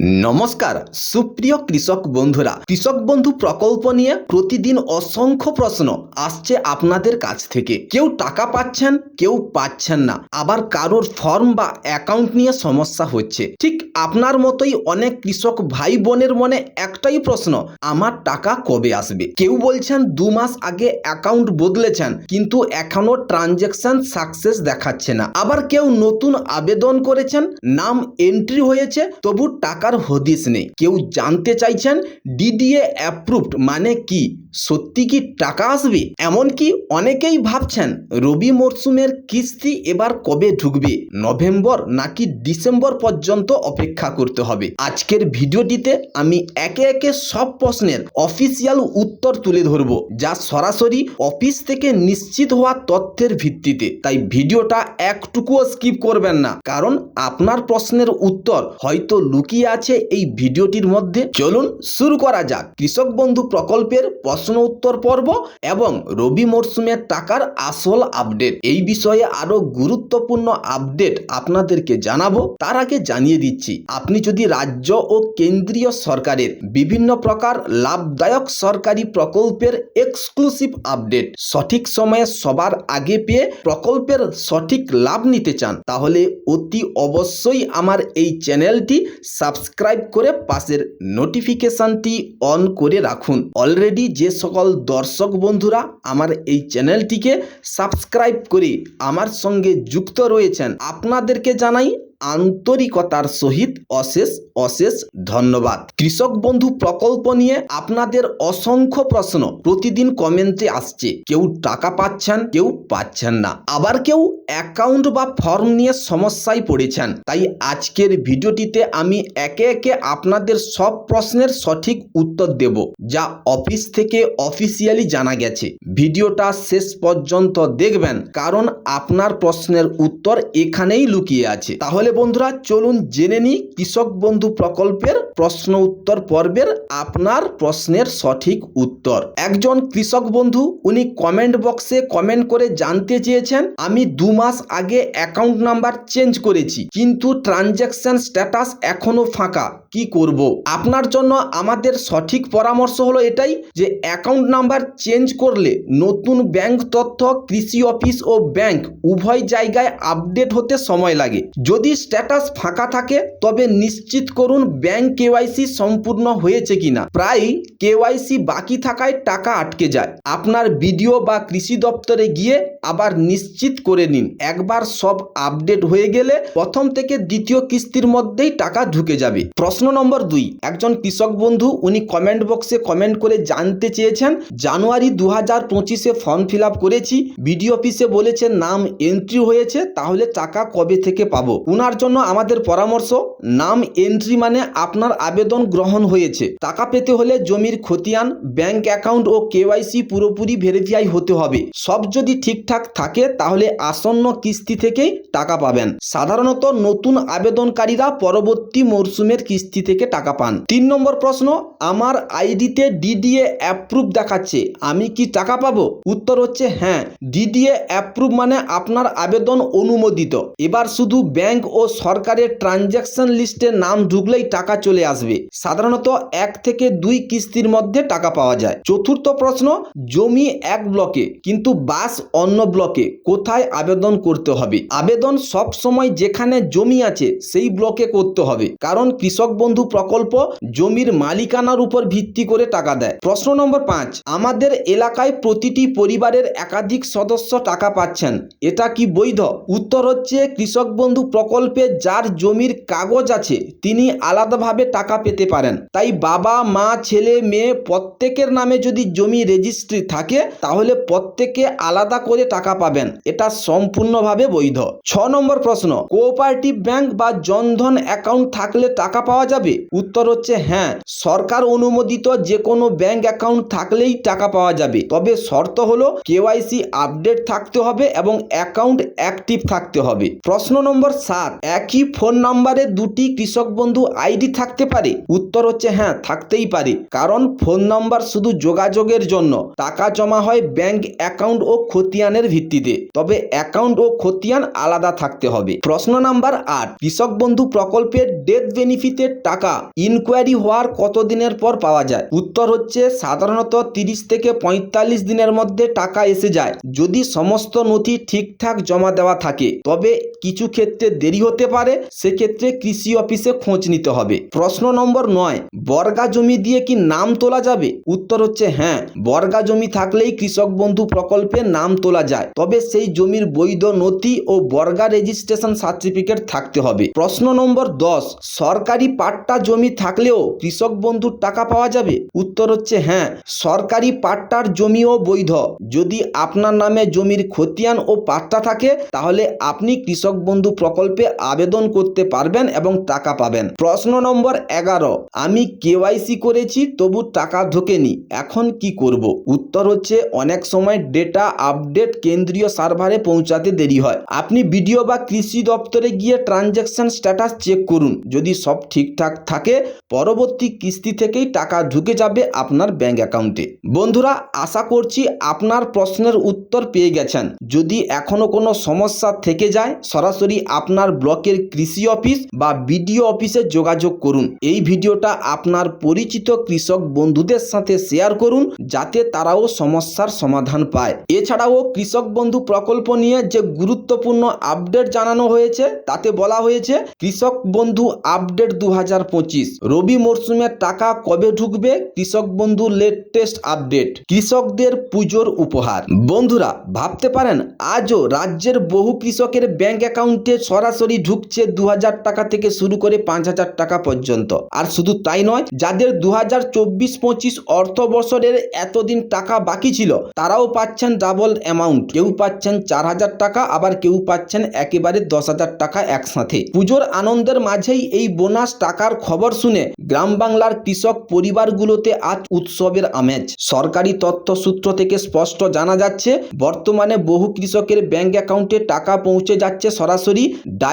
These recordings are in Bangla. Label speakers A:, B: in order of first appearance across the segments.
A: নমস্কার, সুপ্রিয় কৃষক বন্ধুরা। কৃষক বন্ধু প্রকল্প নিয়ে প্রতিদিন অসংখ্য প্রশ্ন আসছে আপনাদের কাছ থেকে। কেউ টাকা পাচ্ছেন, কেউ পাচ্ছেন না। আবার কারোর ফর্ম বা অ্যাকাউন্ট নিয়ে সমস্যা হচ্ছে। ঠিক আপনার মতোই অনেক কৃষক ভাই বোনের মনে একটাই প্রশ্ন, আমার টাকা কবে আসবে? কেউ বলছেন, দু মাস আগে অ্যাকাউন্ট বদলেছেন, কিন্তু এখনও ট্রানজ্যাকশন সাকসেস দেখাচ্ছে না। আবার কেউ নতুন আবেদন করেছেন, নাম এন্ট্রি হয়েছে, তবু টাকার হদিস নেই। কেউ জানতে চাইছেন ডিডিএ অ্যাপ্রুভড মানে কি? সত্যি কি টাকা আসবে? এমনকি অনেকেই ভাবছেন রবি মরশুমের কিস্তি এবার কবে ঢুকবে? নভেম্বর নাকি ডিসেম্বর পর্যন্ত অপেক্ষা করতে হবে। আজকের ভিডিওটিতে আমি একে একে সব প্রশ্নের অফিসিয়াল উত্তর তুলে ধরব, যা সরাসরি অফিস থেকে নিশ্চিত হওয়া তথ্যের ভিত্তিতে। তাই ভিডিওটা একটুকুও স্কিপ করবেন না, কারণ আপনার প্রশ্নের উত্তর হয়তো লুকিয়ে আছে এই ভিডিওটির মধ্যে। চলুন শুরু করা যাক। কৃষক বন্ধু প্রকল্পের প্রশ্ন উত্তর পর্ব এবং রবি মরশুমের টাকার আসল আপডেট। এই বিষয়ে আরও গুরুত্বপূর্ণ আপডেট আপনাদেরকে জানাব। তার আগে জানিয়ে দিচ্ছি, আপনি যদি রাজ্য ও কেন্দ্রীয় সরকারের বিভিন্ন প্রকার লাভদায়ক সরকারি প্রকল্পের এক্সক্লুসিভ আপডেট সঠিক সময়ে সবার আগে পেয়ে প্রকল্পের সঠিক লাভ নিতে চান, তাহলে অতি অবশ্যই আমার এই চ্যানেলটি সাবস্ক্রাইব করে পাশের নোটিফিকেশনটি অন করে রাখুন। অলরেডি যে সকল দর্শক বন্ধুরা আমার এই চ্যানেলটিকে সাবস্ক্রাইব করে আমার সঙ্গে যুক্ত রয়েছেন, আপনাদেরকে জানাই আন্তরিকতার সহিত অশেষ অশেষ ধন্যবাদ। কৃষক বন্ধু প্রকল্প নিয়ে আপনাদের অসংখ্য প্রশ্ন প্রতিদিন কমেন্টে আসছে। কেউ টাকা পাচ্ছেন, কেউ পাচ্ছেন না। আবার কেউ অ্যাকাউন্ট বা ফর্ম নিয়ে সমস্যায় পড়েছেন। তাই আজকের ভিডিওটিতে আমি একে একে আপনাদের সব প্রশ্নের সঠিক উত্তর দেব, যা অফিস থেকে অফিসিয়ালি জানা গেছে। ভিডিওটা শেষ পর্যন্ত দেখবেন, কারণ আপনার প্রশ্নের উত্তর এখানেই লুকিয়ে আছে। তাহলে বন্ধুরা চলুন জেনে নিই কৃষক বন্ধু প্রকল্পের প্রশ্ন উত্তর পর্বের আপনার প্রশ্নের সঠিক উত্তর। একজন কৃষক বন্ধু, উনি কমেন্ট বক্সে কমেন্ট করে জানতে চেয়েছেন, আমি দু মাস আগে অ্যাকাউন্ট নাম্বার চেঞ্জ করেছি, কিন্তু ট্রানজ্যাকশন স্ট্যাটাস এখনও ফাঁকা, কি করব? আপনার জন্য আমাদের সঠিক পরামর্শ হলো এটাই যে অ্যাকাউন্ট নাম্বার চেঞ্জ করলে নতুন ব্যাংক তথ্য, কৃষি অফিস ও ব্যাংক উভয় জায়গায় আপডেট হতে সময় লাগে। যদি স্ট্যাটাস ফাঁকা থাকে, তবে নিশ্চিত করুন ব্যাংক কেওয়াইসি সম্পূর্ণ হয়েছে কিনা। প্রায় কেওয়াইসি বাকি থাকায় টাকা আটকে যায়। আপনার বিডিও বা কৃষি দপ্তরে গিয়ে আবার নিশ্চিত করে নিন। একবার সব আপডেট হয়ে গেলে প্রথম থেকে দ্বিতীয় কিস্তির মধ্যেই টাকা ঢুকে যাবে। প্রশ্ন নম্বর দুই, একজন কৃষক বন্ধু উনি কমেন্ট বক্সে কমেন্ট করে জানতে চেয়েছেন। জানুয়ারি দু হাজার পঁচিশে ফর্ম ফিল করেছি। বিডিও অফিসে বলেছে নাম এন্ট্রি হয়েছে, তাহলে টাকা কবে থেকে পাবো? উনার জন্য আমাদের পরামর্শ, নাম এন্ট্রি মানে আপনার আবেদন গ্রহণ হয়েছে। টাকা পেতে হলে জমির খতিয়ান ব্যাংক অ্যাকাউন্ট ও কেওয়াইসি পুরোপুরি ভেরিফাই হতে হবে। সব যদি ঠিকঠাক থাকে তাহলে আসন্ন কিস্তি থেকেই টাকা পাবেন। সাধারণত নতুন আবেদনকারীরা পরবর্তী মরশুমের কিস্তি থেকে টাকা পান। তিন নম্বর প্রশ্ন, আমার আইডিতে ডিডিএ অ্যাপ্রুভ দেখাচ্ছে, আমি কি টাকা পাবো? উত্তর হচ্ছে হ্যাঁ। ডিডিএ অ্যাপ্রুভ মানে আপনার আবেদন অনুমোদিত। এবার শুধু ব্যাংক সরকারের ট্রানজ্যাকশন লিস্টে নাম ঢুকলেই টাকা চলে আসবে। সাধারণত এক থেকে দুই কিস্তির মধ্যে টাকা পাওয়া যায়। চতুর্থ প্রশ্ন, জমি এক ব্লকে, কিন্তু বাস অন্য ব্লকে, কোথায় আবেদন করতে হবে? আবেদন সব সময় যেখানে জমি আছে, সেই ব্লকে করতে হবে। কারণ কৃষক বন্ধু প্রকল্প জমির মালিকানার উপর ভিত্তি করে টাকা দেয়। প্রশ্ন নম্বর পাঁচ, আমাদের এলাকায় প্রতিটি পরিবারের একাধিক সদস্য টাকা পাচ্ছেন, এটা কি বৈধ? উত্তর হচ্ছে, কৃষক বন্ধু প্রকল্পে যার জমির কাগজ আছে, তিনি আলাদাভাবে টাকা পেতে পারেন। তাই বাবা, মা, ছেলে, মেয়ে প্রত্যেকের নামে যদি জমি রেজিস্ট্রি থাকে, তাহলে প্রত্যেকে আলাদা করে টাকা পাবেন। এটা সম্পূর্ণভাবে বৈধ। ছ নম্বর প্রশ্ন, কোঅপারেটিভ ব্যাংক বা জনধন অ্যাকাউন্ট থাকলে টাকা পাওয়া যাবে? উত্তর হচ্ছে হ্যাঁ। সরকার অনুমোদিত যে কোনো ব্যাংক অ্যাকাউন্ট থাকলেই টাকা পাওয়া যাবে। তবে শর্ত হলো, কেওয়াইসি আপডেট থাকতে হবে এবং অ্যাকাউন্ট অ্যাক্টিভ থাকতে হবে। প্রশ্ন নম্বর সাত একই ফোন নম্বরে দুটি কৃষক বন্ধু আইডি থাকতে পারে। উত্তর হচ্ছে হ্যাঁ থাকতেই পারে। কারণ ফোন নাম্বার শুধু যোগাযোগের জন্য। টাকা জমা হয় ব্যাংক অ্যাকাউন্ট ও খতিয়ানের ভিত্তিতে। তবে অ্যাকাউন্ট ও খতিয়ান আলাদা থাকতে হবে। প্রশ্ন নাম্বার আট, কৃষক বন্ধু প্রকল্পের ডেথ বেনিফিটের টাকা ইনকোয়ারি হওয়ার কতদিনের পর পাওয়া যায়? উত্তর হচ্ছে সাধারণত তিরিশ থেকে পঁয়তাল্লিশ দিনের মধ্যে টাকা এসে যায়। যদি সমস্ত নথি ঠিকঠাক জমা দেওয়া থাকে, তবে কিছু ক্ষেত্রে দেরি হতে পারে, সেক্ষেত্রে কৃষি অফিসে খোঁজ নিতে হবে। প্রশ্ন নম্বর নয়, বর্গা জমি দিয়ে কি নাম তোলা যাবে? উত্তর হচ্ছে হ্যাঁ বর্গা জমি থাকলেই কৃষক বন্ধু প্রকল্পে নাম তোলা যায়। তবে সেই জমির বৈধ নথি ও বর্গা রেজিস্ট্রেশন সার্টিফিকেট থাকতে হবে। প্রশ্ন নম্বর দশ, সরকারি পাট্টা জমি থাকলেও কৃষক বন্ধুর টাকা পাওয়া যাবে? উত্তর হচ্ছে হ্যাঁ সরকারি পাট্টার জমিও বৈধ। যদি আপনার নামে জমির খতিয়ান ও পাট্টা থাকে, তাহলে আপনি কৃষক বন্ধু প্রকল্পে আবেদন করতে পারবেন এবং টাকা পাবেন। প্রশ্ন নম্বর এগারো। আমি কেওয়াইসি করেছি, তবু টাকা ঢোকেনি। এখন কি করব? উত্তর হচ্ছে, অনেক সময় ডেটা আপডেট কেন্দ্রীয় সার্ভারে পৌঁছাতে দেরি হয়। আপনি বিডিও বা কৃষি দপ্তরে গিয়ে ট্রানজ্যাকশন স্ট্যাটাস চেক করুন। যদি সব ঠিকঠাক থাকে, পরবর্তী কিস্তি থেকেই টাকা ঢুকে যাবে আপনার ব্যাংক অ্যাকাউন্টে। বন্ধুরা, আশা করছি আপনার প্রশ্নের উত্তর পেয়ে গেছেন। যদি এখনও কোনো সমস্যা থেকে যায়, সরাসরি আপনার ব্লকের কৃষি অফিস বা বিডিও অফিসে যোগাযোগ করুন। এই ভিডিওটা আপনার পরিচিত কৃষক বন্ধুদের সাথে শেয়ার করুন, যাতে তারাও সমস্যার সমাধান পায়। এছাড়াও কৃষক বন্ধু প্রকল্প নিয়ে যে গুরুত্বপূর্ণ আপডেট জানানো হয়েছে, তাতে বলা হয়েছে, কৃষক বন্ধু আপডেট দু হাজার পঁচিশ। রবি মরশুমের টাকা কবে ঢুকবে? কৃষক বন্ধু লেটেস্ট আপডেট। কৃষকদের পুজোর উপহার। বন্ধুরা, ভাবতে পারেন, আজও রাজ্যের বহু কৃষকের ব্যাংক অ্যাকাউন্টে সরাসরি ঢুকছে দু হাজার টাকা থেকে শুরু করে পাঁচ হাজার টাকা পর্যন্ত। আর শুধু তাই নয়, যাদের দু হাজার চব্বিশ পঁচিশ অর্থ বছরের এতদিন টাকা বাকি ছিল, তারাও পাচ্ছেন ডাবল অ্যামাউন্ট কেউ পাচ্ছেন চার হাজার টাকা, আবার কেউ পাচ্ছেন একেবারে দশ হাজার টাকা একসাথে। পুজোর আনন্দের মাঝেই এই বোনাস টাকার খবর শুনে গ্রাম বাংলার কৃষক পরিবারগুলোতে আজ উৎসবের আমেজ। সরকারি তথ্য সূত্র থেকে স্পষ্ট জানা যাচ্ছে, বর্তমানে বহু কৃষকের ব্যাংক অ্যাকাউন্টে টাকা পৌঁছে যাচ্ছে সরাসরি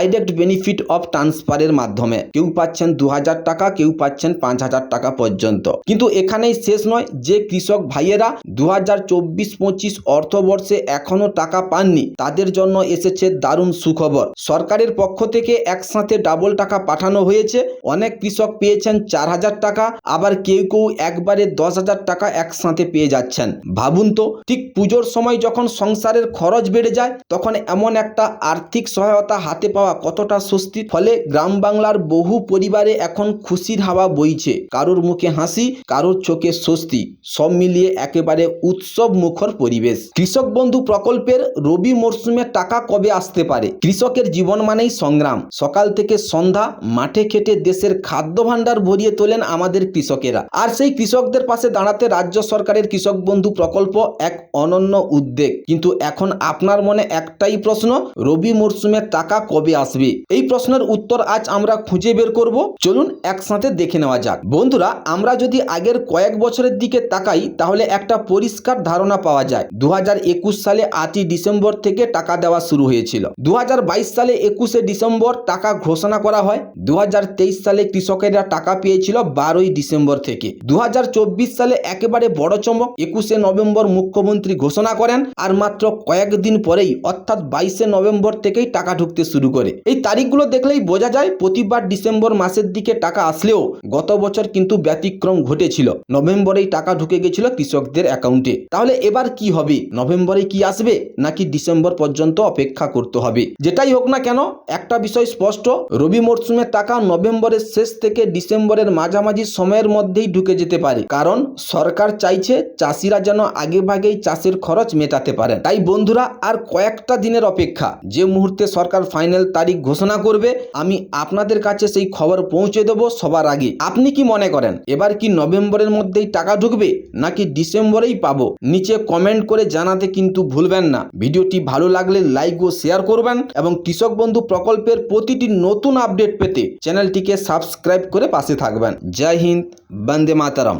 A: ডাইরেক্ট বেনিফিট অফ ট্রান্সফারের মাধ্যমে। কেউ পাচ্ছেন দু হাজার টাকা, কেউ পাচ্ছেন পাঁচ হাজার টাকা পর্যন্ত। কিন্তু এখানেই শেষ নয় যে কৃষক ভাইয়েরা দু হাজার চব্বিশ পঁচিশ অর্থবর্ষে এখনও টাকা পাননি, তাদের জন্য এসেছে দারুণ সুখবর। সরকারের পক্ষ থেকে একসাথে ডাবল টাকা পাঠানো হয়েছে। অনেক কৃষক পেয়েছেন চার হাজার টাকা, আবার কেউ কেউ একবারে দশ হাজার টাকা একসাথে পেয়ে যাচ্ছেন। ভাবুন তো, ঠিক পুজোর সময় যখন সংসারের খরচ বেড়ে যায়, তখন এমন একটা আর্থিক সহায়তা হাতে পাওয়া কতটা স্বস্তি? ফলে গ্রাম বাংলার বহু পরিবারে এখন খুশির হাওয়া বইছে। কারোর মুখে হাসি, কারোর চোখে স্বস্তি। সব মিলিয়ে একেবারে উৎসব মুখর পরিবেশ। কৃষক বন্ধু প্রকল্পের রবি মরশুমে টাকা কবে আসতে পারে? কৃষকের জীবন মানেই সংগ্রাম। সকাল থেকে সন্ধ্যা, মাঠে খেটে দেশের খাদ্য ভাণ্ডার ভরিয়ে তোলেন আমাদের কৃষকেরা। আর সেই কৃষকদের পাশে দাঁড়াতে রাজ্য সরকারের কৃষক বন্ধু প্রকল্প এক অনন্য উদ্যোগ। কিন্তু এখন আপনার মনে একটাই প্রশ্ন, রবি মরশুমে টাকা কবে আসবে? এই প্রশ্নের উত্তর আজ আমরা খুঁজে বের করব। চলুন একসাথে দেখে নেওয়া যাক। বন্ধুরা, আমরা যদি আগের কয়েক বছরের দিকে তাকাই, তাহলে একটা পরিষ্কার ধারণা পাওয়া যায়। দু হাজার একুশ সালে আটই ডিসেম্বর থেকে টাকা দেওয়া শুরু হয়েছিল। দু হাজার বাইশ সালে একুশে ডিসেম্বর টাকা ঘোষণা করা হয়। দু হাজার তেইশ সালে কৃষকেরা টাকা পেয়েছিল বারোই ডিসেম্বর থেকে। দু হাজার চব্বিশ সালে একেবারে বড় চমক, একুশে নভেম্বর মুখ্যমন্ত্রী ঘোষণা করেন, আর মাত্র কয়েকদিন পরেই, অর্থাৎ বাইশে নভেম্বর থেকেই টাকা ঢুকতে শুরু করে। এই তারিখগুলো দেখলেই বোঝা যায় প্রতিবার ডিসেম্বর মাসের দিকে টাকা আসলেও গত বছর কিন্তু ব্যতিক্রম ঘটেছিল। নভেম্বরেই টাকা ঢুকে গেছিল কৃষকদের অ্যাকাউন্টে। তাহলে এবার কি হবে? নভেম্বরে কি আসবে? নাকি ডিসেম্বর পর্যন্ত অপেক্ষা করতে হবে? যেটাই হোক না কেন, একটা বিষয় স্পষ্ট, রবি মরশুমের টাকা নভেম্বরের শেষ থেকে ডিসেম্বরের মাঝামাঝি সময়ের মধ্যেই ঢুকে যেতে পারে। কারণ সরকার চাইছে চাষিরা যেন আগে ভাগেই চাষের খরচ মেটাতে পারেন। তাই বন্ধুরা, আর কয়েকটা দিনের অপেক্ষা। যে মুহূর্তে সরকার ফাইনাল তারিখ ঘোষণা করবে, আমি আপনাদের কাছে সেই খবর পৌঁছে দেব সবার আগে। আপনি কি মনে করেন, এবার কি নভেম্বরের মধ্যেই টাকা ঢুকবে, নাকি ডিসেম্বরেই পাবো? নিচে কমেন্ট করে জানাতে কিন্তু ভুলবেন না। ভিডিওটি ভালো লাগলে লাইক ও শেয়ার করবেন এবং কৃষক বন্ধু প্রকল্পের প্রতিটি নতুন আপডেট পেতে চ্যানেলটিকে সাবস্ক্রাইব করে পাশে থাকবেন। জয় হিন্দ, বন্দে মাতারম।